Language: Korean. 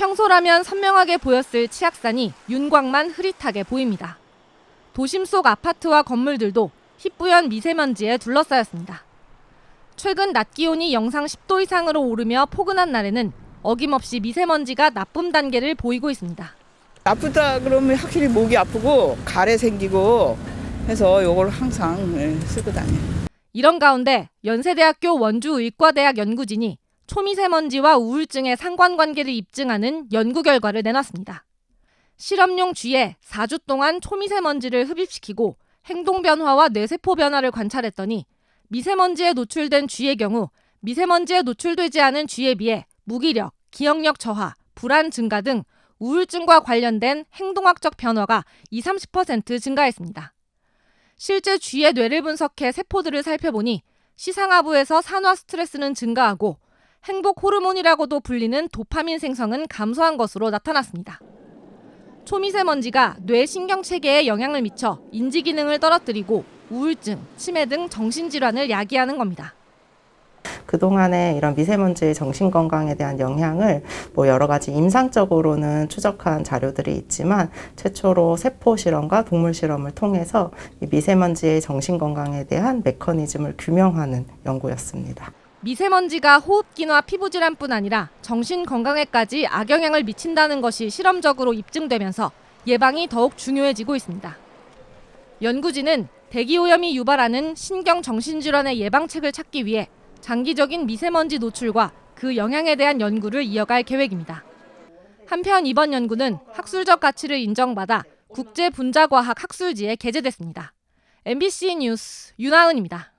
평소라면 선명하게 보였을 치악산이 윤곽만 흐릿하게 보입니다. 도심 속 아파트와 건물들도 희뿌연 미세먼지에 둘러싸였습니다. 최근 낮 기온이 영상 10도 이상으로 오르며 포근한 날에는 어김없이 미세먼지가 나쁨 단계를 보이고 있습니다. 아프다 그러면 확실히 목이 아프고 가래 생기고 해서 요걸 항상 예, 쓰고 다녀요. 이런 가운데 연세대학교 원주의과대학 연구진이 초미세먼지와 우울증의 상관관계를 입증하는 연구 결과를 내놨습니다. 실험용 쥐에 4주 동안 초미세먼지를 흡입시키고 행동 변화와 뇌세포 변화를 관찰했더니 미세먼지에 노출된 쥐의 경우 미세먼지에 노출되지 않은 쥐에 비해 무기력, 기억력 저하, 불안 증가 등 우울증과 관련된 행동학적 변화가 20, 30% 증가했습니다. 실제 쥐의 뇌를 분석해 세포들을 살펴보니 시상하부에서 산화 스트레스는 증가하고 행복 호르몬이라고도 불리는 도파민 생성은 감소한 것으로 나타났습니다. 초미세먼지가 뇌 신경 체계에 영향을 미쳐 인지 기능을 떨어뜨리고 우울증, 치매 등 정신 질환을 야기하는 겁니다. 그동안에 이런 미세먼지의 정신 건강에 대한 영향을 뭐 여러 가지 임상적으로는 추적한 자료들이 있지만 최초로 세포 실험과 동물 실험을 통해서 이 미세먼지의 정신 건강에 대한 메커니즘을 규명하는 연구였습니다. 미세먼지가 호흡기나 피부 질환뿐 아니라 정신 건강에까지 악영향을 미친다는 것이 실험적으로 입증되면서 예방이 더욱 중요해지고 있습니다. 연구진은 대기오염이 유발하는 신경 정신질환의 예방책을 찾기 위해 장기적인 미세먼지 노출과 그 영향에 대한 연구를 이어갈 계획입니다. 한편 이번 연구는 학술적 가치를 인정받아 국제 분자과학 학술지에 게재됐습니다. MBC 뉴스 윤하은입니다.